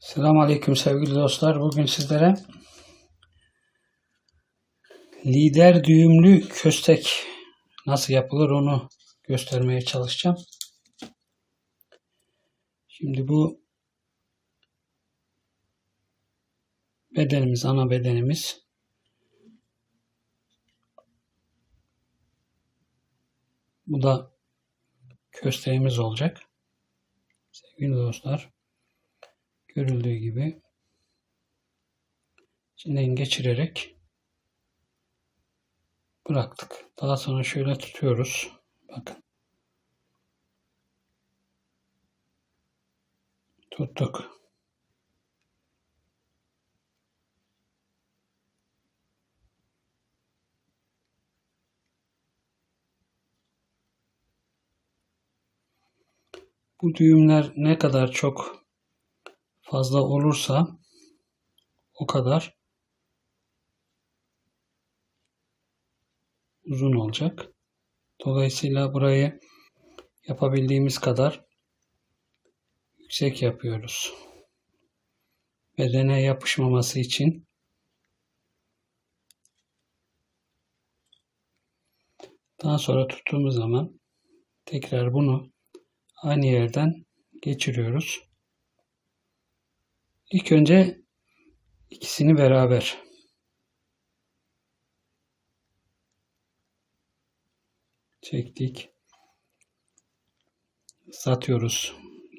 Selamünaleyküm sevgili dostlar. Bugün sizlere lider düğümlü köstek nasıl yapılır onu göstermeye çalışacağım. Şimdi bu bedenimiz, ana bedenimiz. Bu da kösteğimiz olacak. Sevgili dostlar. Görüldüğü gibi içinden geçirerek bıraktık. Daha sonra şöyle tutuyoruz. Bakın. Tuttuk. Bu düğümler ne kadar çok fazla olursa o kadar uzun olacak. Dolayısıyla burayı yapabildiğimiz kadar yüksek yapıyoruz. Bedene yapışmaması için daha sonra tuttuğumuz zaman tekrar bunu aynı yerden geçiriyoruz. İlk önce ikisini beraber çektik. Satıyoruz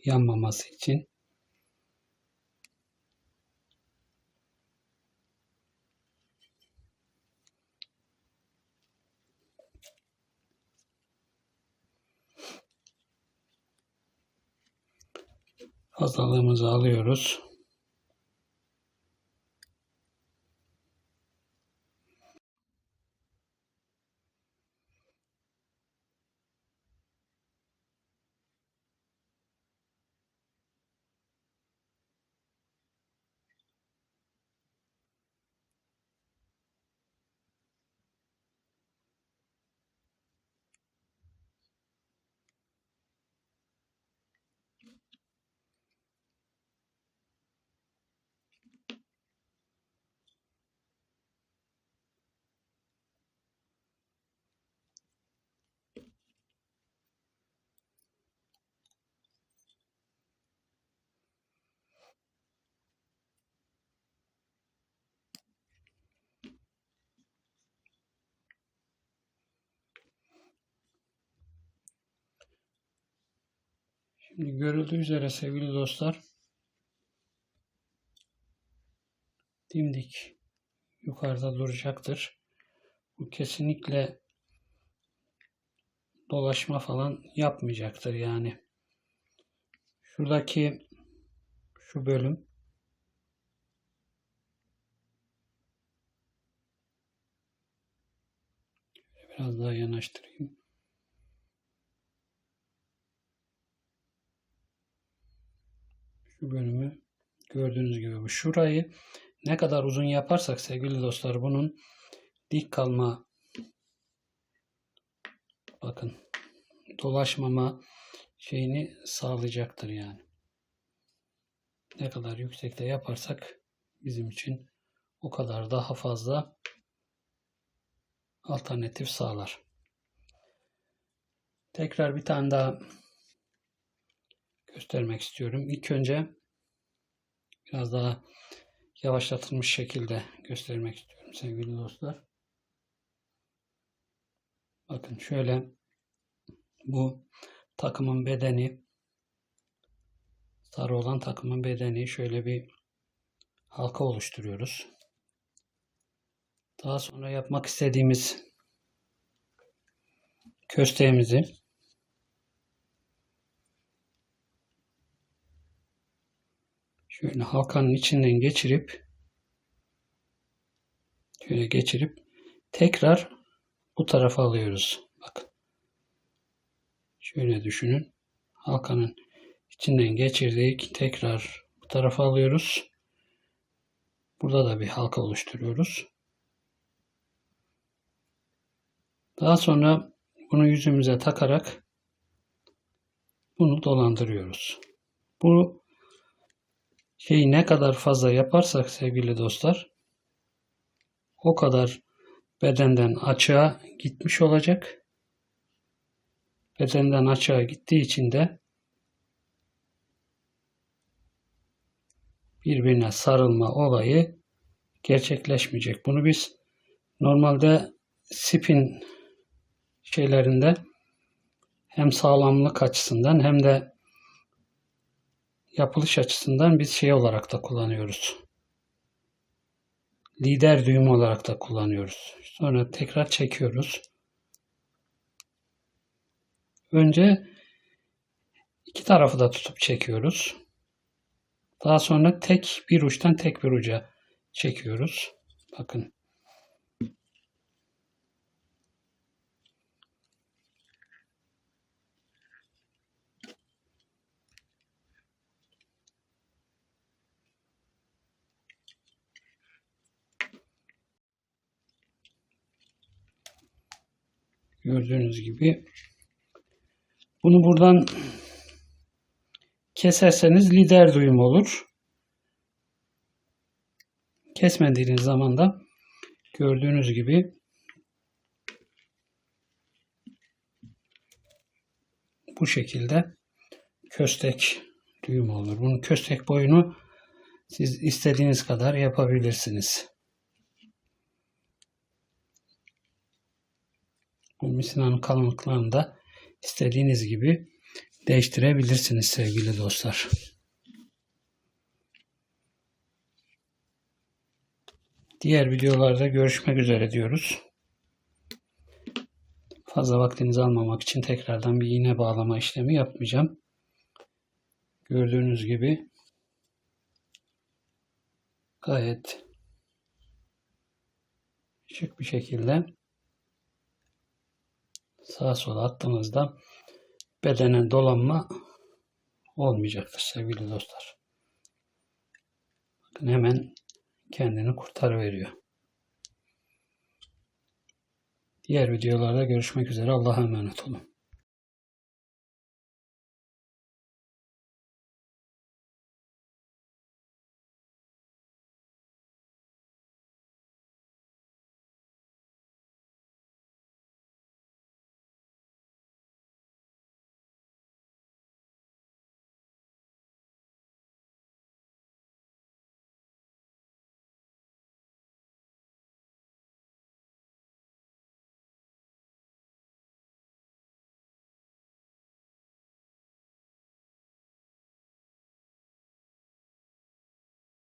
yanmaması için. Fazlalığımızı alıyoruz. Şimdi görüldüğü üzere sevgili dostlar dimdik yukarıda duracaktır. Bu kesinlikle dolaşma falan yapmayacaktır yani. Şuradaki şu bölüm biraz daha yanaştırayım. Şu bölümü gördüğünüz gibi bu. Şurayı ne kadar uzun yaparsak sevgili dostlar bunun dik kalma bakın dolaşmama şeyini sağlayacaktır yani. Ne kadar yüksekte yaparsak bizim için o kadar daha fazla alternatif sağlar. Tekrar bir tane daha göstermek istiyorum. İlk önce biraz daha yavaşlatılmış şekilde göstermek istiyorum sevgili dostlar. Bakın şöyle bu takımın bedeni sarı olan takımın bedeni şöyle bir halka oluşturuyoruz. Daha sonra yapmak istediğimiz kösteğimizi şöyle halkanın içinden geçirip şöyle geçirip tekrar bu tarafa alıyoruz. Bakın. Şöyle düşünün. Halkanın içinden geçirdik. Tekrar bu tarafa alıyoruz. Burada da bir halka oluşturuyoruz. Daha sonra bunu yüzümüze takarak bunu dolandırıyoruz. Bu şeyi ne kadar fazla yaparsak sevgili dostlar o kadar bedenden açığa gitmiş olacak. Bedenden açığa gittiği için de birbirine sarılma olayı gerçekleşmeyecek. Bunu biz normalde spin şeylerinde hem sağlamlık açısından hem de yapılış açısından biz şey olarak da kullanıyoruz. Lider düğüm olarak da kullanıyoruz. Sonra tekrar çekiyoruz. Önce iki tarafı da tutup çekiyoruz. Daha sonra tek bir uçtan tek bir uca çekiyoruz. Bakın. Gördüğünüz gibi bunu buradan keserseniz lider duyum olur. Kesmediğiniz zaman da gördüğünüz gibi bu şekilde köstek düğüm olur. Bunun köstek boyunu siz istediğiniz kadar yapabilirsiniz. Bu misinanın kalınlıklarını da istediğiniz gibi değiştirebilirsiniz sevgili dostlar. Diğer videolarda görüşmek üzere diyoruz. Fazla vaktinizi almamak için tekrardan bir iğne bağlama işlemi yapmayacağım. Gördüğünüz gibi gayet şık bir şekilde sağa sola attığınızda bedene dolanma olmayacaktır sevgili dostlar. Bakın hemen kendini kurtarıveriyor. Diğer videolarda görüşmek üzere. Allah'a emanet olun.